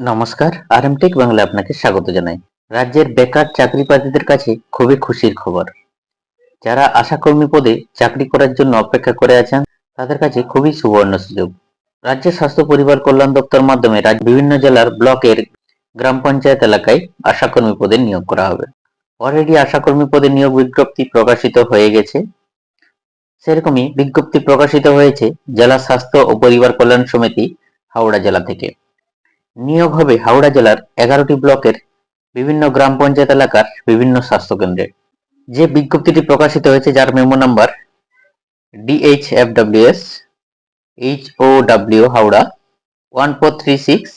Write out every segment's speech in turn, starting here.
নমস্কার আরএমটেক বাংলা আপনাকে স্বাগত জানাই। রাজ্যের বেকার চাকরি প্রার্থীদের কাছে খুবই খুশির খবর। যারা আশাকর্মী পদে চাকরি করার জন্য অপেক্ষা করে আছেন, তাদের কাছে খুবই সুবর্ণ সুযোগ। রাজ্য স্বাস্থ্য পরিবার কল্যাণ দপ্তর মাধ্যমে বিভিন্ন জেলার ব্লকের গ্রাম পঞ্চায়েত এলাকায় আশাকর্মী পদে নিয়োগ করা হবে। অলরেডি আশাকর্মী পদে নিয়োগ বিজ্ঞপ্তি প্রকাশিত হয়ে গেছে। সেরকমই বিজ্ঞপ্তি প্রকাশিত হয়েছে জেলা স্বাস্থ্য ও পরিবার কল্যাণ সমিতি হাওড়া জেলা থেকে। নিয়োগ হবে হাওড়া জেলার এগারোটি ব্লকের বিভিন্ন গ্রাম পঞ্চায়েত এলাকার বিভিন্ন স্বাস্থ্য কেন্দ্রে যে বিজ্ঞপ্তিটি প্রকাশিত হয়েছে যার memo number DHFWS H O W Howrah one four three six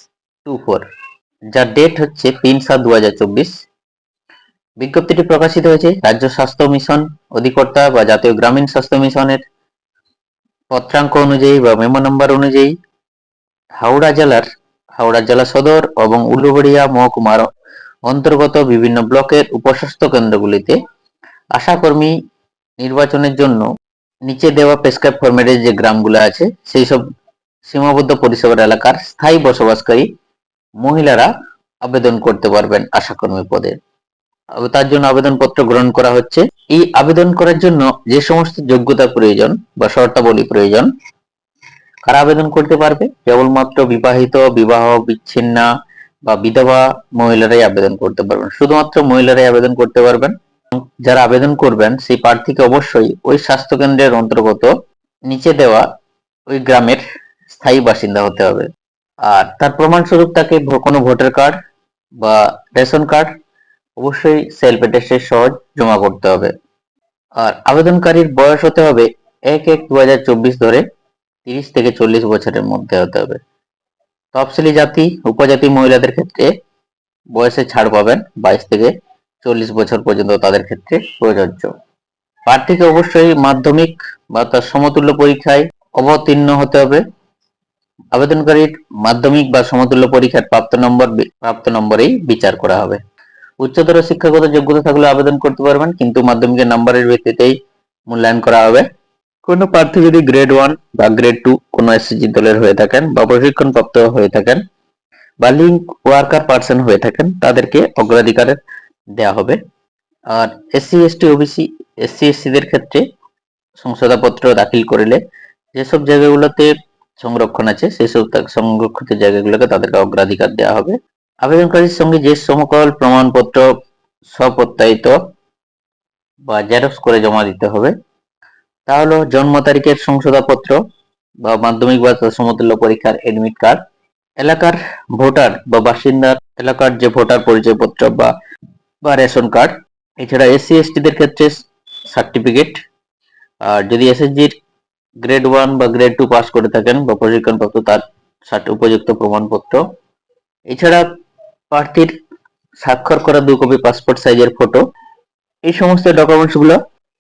two four যার ডেট হচ্ছে তিন সাত দু হাজার চব্বিশ। বিজ্ঞপ্তিটি প্রকাশিত হয়েছে রাজ্য স্বাস্থ্য মিশন অধিকর্তা বা জাতীয় গ্রামীণ স্বাস্থ্য মিশনের পত্রাঙ্ক অনুযায়ী বা মেমো নাম্বার অনুযায়ী। হাওড়া জেলার হাওড়া জেলা সদর এবং উলুবেড়িয়া মহকুমার অন্তর্গত বিভিন্ন ব্লকের উপস্বাস্থ্য কেন্দ্রগুলিতে আশাকর্মী নির্বাচনের জন্য নিচে দেওয়া প্রেসক্রাইব ফরম্যাটের যে গ্রামগুলো আছে, সেই সব সীমাবদ্ধ পরিষেবার এলাকার স্থায়ী বসবাসকারী মহিলারা আবেদন করতে পারবেন আশাকর্মী পদে। তার জন্য আবেদনপত্র গ্রহণ করা হচ্ছে। এই আবেদন করার জন্য যে সমস্ত যোগ্যতা প্রয়োজন বা শর্তাবলী প্রয়োজন কারা আবেদন করতে পারবে? কেবলমাত্র বিবাহিত, বিবাহ বিচ্ছিন্না বা বিধবা মহিলারাই আবেদন করতে পারবেন। শুধুমাত্র মহিলারাই আবেদন করতে পারবেন। যারা আবেদন করবেন, সেই প্রার্থীকে অবশ্যই ওই স্বাস্থ্য কেন্দ্রের অন্তর্গত নিচে দেওয়া ওই গ্রামের স্থায়ী বাসিন্দা হতে হবে। আর তার প্রমাণস্বরূপ তাকে কোনো ভোটার কার্ড বা রেশন কার্ড অবশ্যই সেলফ অ্যাটেস্টেড সহজ জমা করতে হবে। আর আবেদনকারীর বয়স হতে হবে এক এক দু ধরে। তিরিশ থেকে চল্লিশ বছরের মধ্যে হতে হবে। তফসিলি জাতি, উপজাতি মহিলাদের ক্ষেত্রে বয়সে ছাড় পাবেন, বাইশ থেকে চল্লিশ বছর পর্যন্ত তাদের ক্ষেত্রে প্রযোজ্য। প্রার্থীকে অবশ্যই মাধ্যমিক বা তার সমতুল্য পরীক্ষায় অবতীর্ণ হতে হবে। আবেদনকারীর মাধ্যমিক বা সমতুল্য পরীক্ষার প্রাপ্ত নম্বর প্রাপ্ত নম্বরেই বিচার করা হবে। উচ্চতর শিক্ষাগত যোগ্যতা থাকলে আবেদন করতে পারবেন, কিন্তু মাধ্যমিকের নাম্বারের ভিত্তিতেই মূল্যায়ন করা হবে। কোনো প্রার্থী যদি গ্রেড ওয়ান বা গ্রেড টু কোনো এসএসজি দলের হয়ে থাকেন বা প্রশিক্ষণ প্রাপ্ত হয়ে থাকেন বা লিঙ্ক ওয়ার্কার পার্সন হয়ে থাকেন, তাদেরকে অগ্রাধিকার দেওয়া হবে। আর এসসি এসটি ওবিসি এসসি এসসিদের ক্ষেত্রে সংশোধনপত্র দাখিল করিলে যেসব জায়গাগুলোতে সংরক্ষণ আছে, সেসব সংরক্ষিত জায়গাগুলোকে তাদেরকে অগ্রাধিকার দেওয়া হবে। আবেদনকারীর সঙ্গে যে সমকল প্রমাণপত্র স্বপ্রত্যায়িত বা জেরক্স করে জমা দিতে হবে। তা হলো জন্ম তারিখের সংশোধনপত্র বা মাধ্যমিক বা সমতুল্য পরীক্ষার এডমিট কার্ড এলাকার ভোটার বা বাসিন্দার এলাকার যে ভোটার পরিচয়পত্র বা বা রেশন কার্ড এছাড়া এসসি এসটিদের ক্ষেত্রে সার্টিফিকেট আর যদি এসএসজির গ্রেড ওয়ান বা গ্রেড টু পাস করে থাকেন বা প্রশিক্ষণপ্রাপ্ত তার উপযুক্ত প্রমাণপত্র। এছাড়া প্রার্থীর স্বাক্ষর করা দু কপি পাসপোর্ট সাইজের ফটো এই সমস্ত ডকুমেন্টসগুলো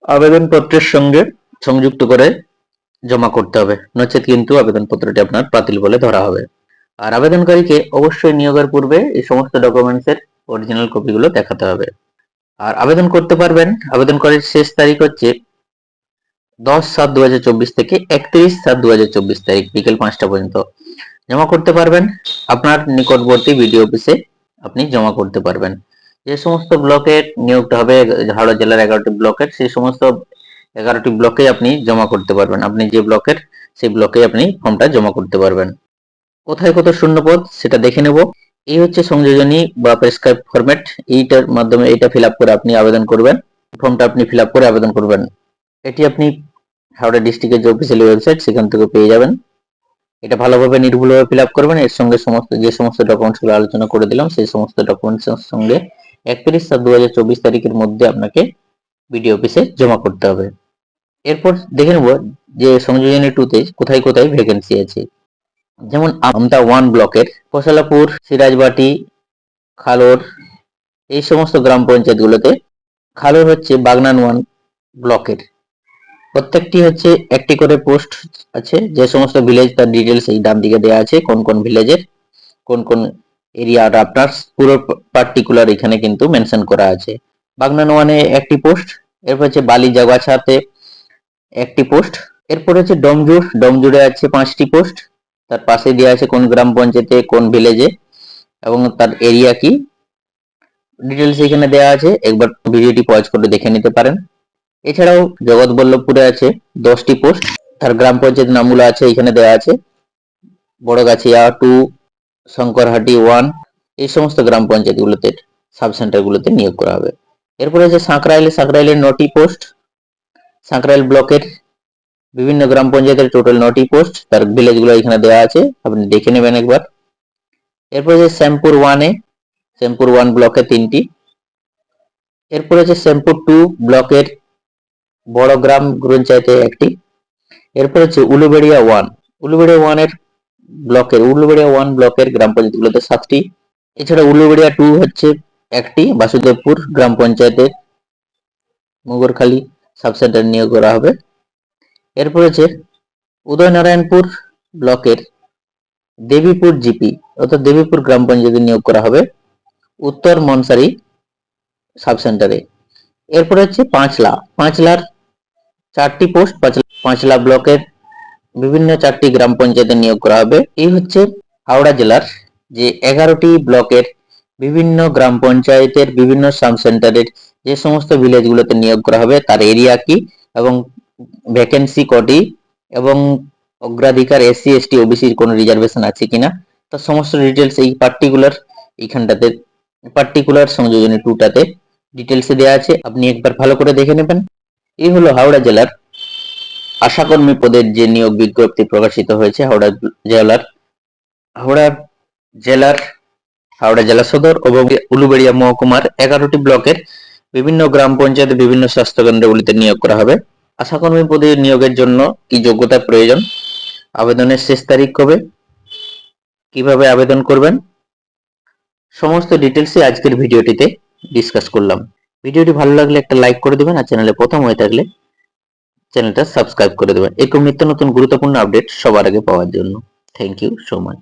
আবেদনপত্রের সঙ্গে সংযুক্ত করে জমা করতে হবে। নচেত কিন্তু আবেদনপত্রটি আপনার বাতিল বলে ধরা হবে। আর আবেদনকারীকে অবশ্যই নিয়োগের পূর্বে এই সমস্ত ডকুমেন্টস এর অরিজিনাল কপিগুলো দেখাতে হবে। আর আবেদন করতে পারবেন। আবেদনকারীর শেষ তারিখ হচ্ছে দশ সাত দু থেকে একত্রিশ সাত দু তারিখ বিকেল পাঁচটা পর্যন্ত। জমা করতে পারবেন। আপনার নিকটবর্তী বিডিও অফিসে আপনি জমা করতে পারবেন। যে সমস্ত ব্লকের নিয়োগটা হবে হাওড়া জেলার এগারোটি ব্লকের, সেই সমস্ত এগারোটি ব্লকে আপনি জমা করতে পারবেন। আপনি যে ব্লকের সেই ব্লকে আপনি ফর্মটা জমা করতে পারবেন। কোথায় কত শূন্যপদ, সেটা দেখে নেব। এই হচ্ছে সংযোজনী বা প্রেসক্রাইব ফরম্যাট এইটার মাধ্যমে এটা ফিল করে আপনি আবেদন করবেন। ফর্মটা আপনি ফিল করে আবেদন করবেন। এটি আপনি হাওড়া ডিস্ট্রিক্টের যে অফিসিয়ালি ওয়েবসাইট, সেখান থেকে পেয়ে যাবেন। এটা ভালোভাবে নির্ভুলভাবে ফিল করবেন। এর সঙ্গে সমস্ত, যে সমস্ত ডকুমেন্টসগুলো আলোচনা করে দিলাম সেই সমস্ত ডকুমেন্টস এর সঙ্গে একত্রিশ সাত দু তারিখের মধ্যে আপনাকে বিডিও অফিসে জমা করতে হবে। এরপর দেখে নেব যে সংযোজনী টুতে কোথায় কোথায় ভ্যাকেন্সি আছে। যেমন আমতা ওয়ান ব্লকের কোশালাপুর সিরাজবাটি, খালোর, এই সমস্ত গ্রাম পঞ্চায়েতগুলোতে খালোর হচ্ছে বাগনান ওয়ান ব্লকের প্রত্যেকটি হচ্ছে একটি করে পোস্ট আছে, যে সমস্ত ভিলেজ তার ডিটেলস এই ডান দিকে দেওয়া আছে, কোন কোন ভিলেজের কোন কোন এরিয়া আপনার পুরো পার্টিকুলার এখানে কিন্তু মেনশন করা আছে। বাগনান ওয়ানে একটি পোস্ট এরপর হচ্ছে বালি জাগাছাতে একটি পোস্ট। এরপর হচ্ছে ডমজুর। ডমজুড়ে আছে পাঁচটি পোস্ট। তার পাশে দেওয়া আছে কোন গ্রাম পঞ্চায়েতে, কোন ভিলেজে, এবং তার এরিয়া কি। ডিটেলস এখানে দেওয়া আছে। একবার ভিডিওটি পজ করে দেখে নিতে পারেন। এছাড়াও জগৎবল্লভপুরে আছে দশটি পোস্ট। তার গ্রাম পঞ্চায়েত নামগুলো আছে, এখানে দেওয়া আছে। বড়গাছিয়া টু, শঙ্করহাটি ওয়ান, এই সমস্ত গ্রাম পঞ্চায়েতগুলোতে, সাব সেন্টারগুলোতে নিয়োগ করা হবে। এরপরে আছে সাঁকরাইলে। সাঁকরাইলের নটি পোস্ট। সাঁকরাইল ব্লকের বিভিন্ন গ্রাম পঞ্চায়েতের টোটাল নটি পোস্ট তার ভিলেজগুলো এখানে দেওয়া আছে, আপনি দেখে নেবেন একবার। এরপরে আছে শ্যামপুর ওয়ানে শ্যামপুর ওয়ান ব্লকে তিনটি। এরপরে আছে শ্যামপুর টু ব্লকের বড় গ্রাম পঞ্চায়েতে একটি। এরপর হচ্ছে উলুবেড়িয়া ওয়ান উলুবেড়িয়া ওয়ানের ব্লকের, উলুবেড়িয়া ওয়ান ব্লকের গ্রাম পঞ্চায়েতগুলোতে সাতটি। এছাড়া উলুবেড়িয়া টু হচ্ছে একটি, বাসুদেবপুর গ্রাম পঞ্চায়েতের, মুগরখালী সাব সেন্টার নিয়োগ করা হবে। এরপর হচ্ছে উদয়নারায়ণপুর ব্লকের দেবীপুর জিপি, অর্থাৎ দেবীপুর গ্রাম পঞ্চায়েতে নিয়োগ করা হবে উত্তর মনসারি সাব সেন্টারে এরপর হচ্ছে পাঁচলা, পাঁচলার চারটি পোস্ট পাঁচলা ব্লকের বিভিন্ন চারটি গ্রাম পঞ্চায়েতে নিয়োগ করা হবে। এই হচ্ছে হাওড়া জেলার যে এগারোটি ব্লকের বিভিন্ন গ্রাম পঞ্চায়েতের বিভিন্ন সাব সেন্টারের যে সমস্ত ভিলেজগুলোতে নিয়োগ করা হবে, তার এরিয়া কি এবং ভ্যাকেন্সি কটি এবং অগ্রাধিকার এসসি এসটি ওবিসির কোনো রিজার্ভেশন আছে কিনা? তার সমস্ত ডিটেলস এই পার্টিকুলার এইখানটাতে পার্টিকুলার সংযোজনী টুটাতে ডিটেলসে দেওয়া আছে। আপনি একবার ভালো করে দেখে নেবেন। এই হলো হাওড়া জেলার আশাকর্মী পদের যে নিয়োগ বিজ্ঞপ্তি প্রকাশিত হয়েছে হাওড়া জেলার হাওড়া জেলার হাওড়া জেলা সদর এবং উলুবেড়িয়া মহকুমার এগারোটি ব্লকের বিভিন্ন গ্রাম পঞ্চায়েত বিভিন্ন স্বাস্থ্য কেন্দ্রগুলিতে নিয়োগ করা হবে। আশাকর্মী পদে নিয়োগের জন্য কি যোগ্যতা প্রয়োজন? আবেদনের শেষ তারিখ কবে? কীভাবে আবেদন করবেন? সমস্ত ডিটেলসই আজকের ভিডিওটিতে ডিসকাস করলাম। ভিডিওটি ভালো লাগলে একটা লাইক করে দেবেন আর চ্যানেলে প্রথম হয়ে থাকলে চ্যানেলটা সাবস্ক্রাইব করে দেবেন। এরকম নিত্য নতুন গুরুত্বপূর্ণ আপডেট সবার আগে পাওয়ার জন্য। Thank you so much.